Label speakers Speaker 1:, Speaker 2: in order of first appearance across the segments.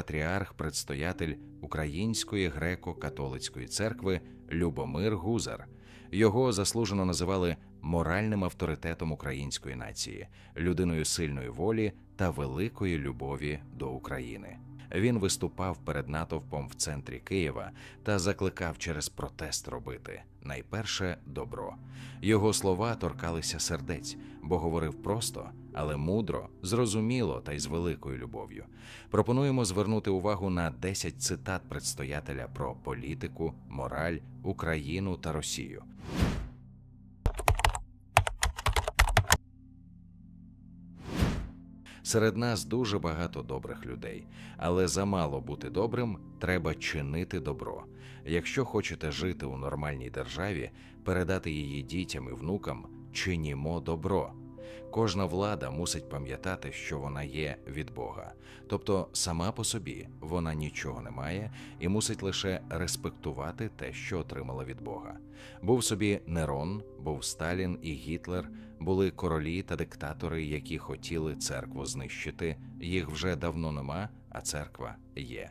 Speaker 1: патріарх, предстоятель Української греко-католицької церкви Любомир Гузар. Його заслужено називали моральним авторитетом української нації, людиною сильної волі та великої любові до України. Він виступав перед натовпом в центрі Києва та закликав через протест робити найперше добро. Його слова торкалися сердець, бо говорив просто, але мудро, зрозуміло та й з великою любов'ю. Пропонуємо звернути увагу на 10 цитат предстоятеля про політику, мораль, Україну та Росію. Серед нас дуже багато добрих людей, але замало бути добрим треба чинити добро. Якщо хочете жити у нормальній державі, передати її дітям і внукам, чинімо добро. Кожна влада мусить пам'ятати, що вона є від Бога, тобто сама по собі вона нічого не має і мусить лише респектувати те, що отримала від Бога. Був собі Нерон, був Сталін і Гітлер, були королі та диктатори, які хотіли церкву знищити. Їх вже давно нема, а церква є.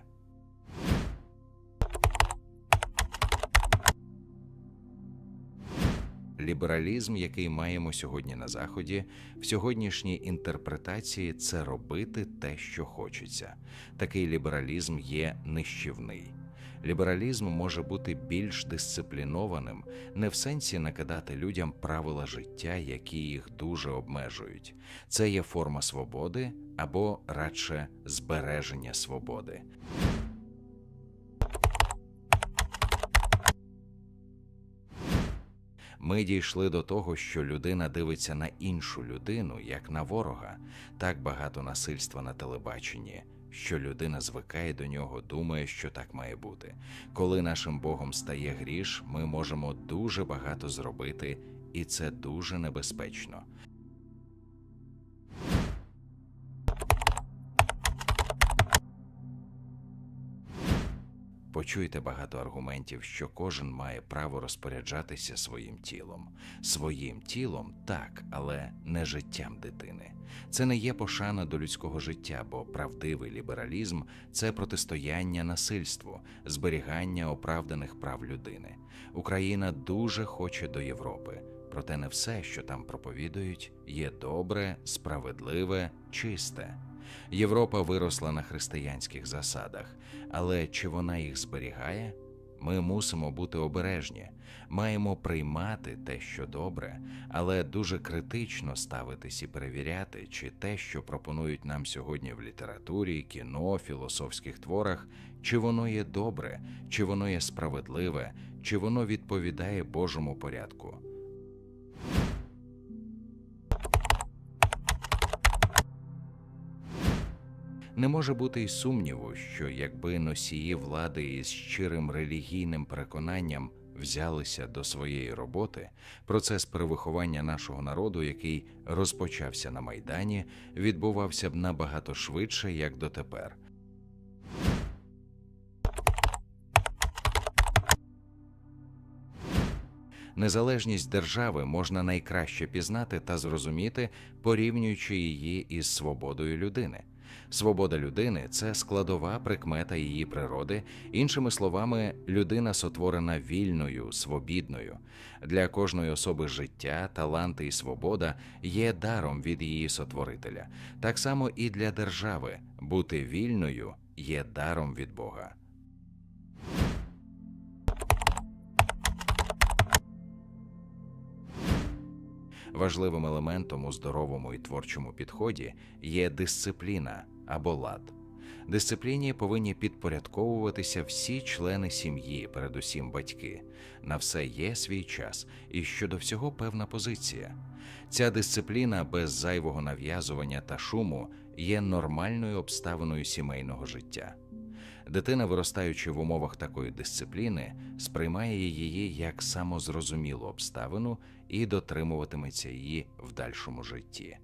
Speaker 1: Лібералізм, який маємо сьогодні на заході, в сьогоднішній інтерпретації це робити те, що хочеться. Такий лібералізм є нищівний. Лібералізм може бути більш дисциплінованим, не в сенсі накидати людям правила життя, які їх дуже обмежують. Це є форма свободи або радше збереження свободи. Ми дійшли до того, що людина дивиться на іншу людину як на ворога, так багато насильства на телебаченні, що людина звикає до нього, думає, що так має бути. Коли нашим Богом стає гріш, ми можемо дуже багато зробити, і це дуже небезпечно. Почуйте багато аргументів, що кожен має право розпоряджатися своїм тілом. Своїм тілом так, але не життям дитини. Це не є пошана до людського життя, бо правдивий лібералізм це протистояння насильству, зберігання оправданих прав людини. Україна дуже хоче до Європи, проте не все, що там проповідують, є добре, справедливе, чисте. Європа виросла на християнських засадах, але чи вона їх зберігає? Ми мусимо бути обережні, маємо приймати те, що добре, але дуже критично ставитись і перевіряти, чи те, що пропонують нам сьогодні в літературі, кіно, філософських творах, чи воно є добре, чи воно є справедливе, чи воно відповідає Божому порядку. Не може бути й сумніву, що якби носії влади із щирим релігійним переконанням взялися до своєї роботи, процес перевиховання нашого народу, який розпочався на Майдані, відбувався б набагато швидше, як дотепер. Незалежність держави можна найкраще пізнати та зрозуміти, порівнюючи її із свободою людини. Свобода людини це складова прикмета її природи, іншими словами, людина сотворена вільною, свобідною. Для кожної особи життя, таланти і свобода є даром від її сотворителя. Так само і для держави бути вільною є даром від Бога. Важливим елементом у здоровому і творчому підході є дисципліна або лад. Дисципліні повинні підпорядковуватися всі члени сім'ї, передусім батьки. На все є свій час і щодо всього певна позиція. Ця дисципліна без зайвого нав'язування та шуму є нормальною обставиною сімейного життя. Дитина, виростаючи в умовах такої дисципліни, сприймає її як самозрозумілу обставину і дотримуватиметься її в дальшому житті.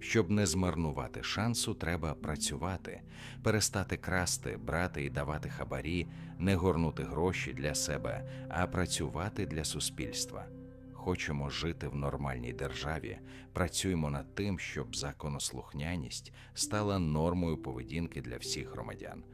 Speaker 1: Щоб не змарнувати шансу, треба працювати, перестати красти, брати і давати хабарі, не горнути гроші для себе, а працювати для суспільства. Хочемо жити в нормальній державі, працюємо над тим, щоб законослухняність стала нормою поведінки для всіх громадян.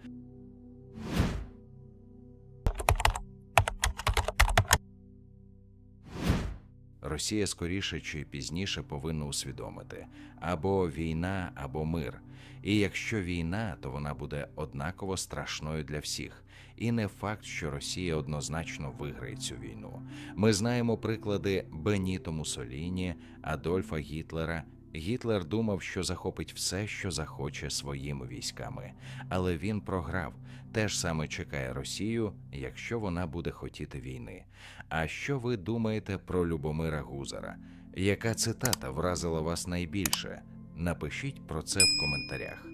Speaker 1: Росія скоріше чи пізніше повинна усвідомити або війна, або мир. І якщо війна, то вона буде однаково страшною для всіх. І не факт, що Росія однозначно виграє цю війну. Ми знаємо приклади Беніто Мусоліні, Адольфа Гітлера. Гітлер думав, що захопить все, що захоче своїми військами, але він програв. Те ж саме чекає Росію, якщо вона буде хотіти війни. А що ви думаєте про Любомира Гузара? Яка цитата вразила вас найбільше? Напишіть про це в коментарях.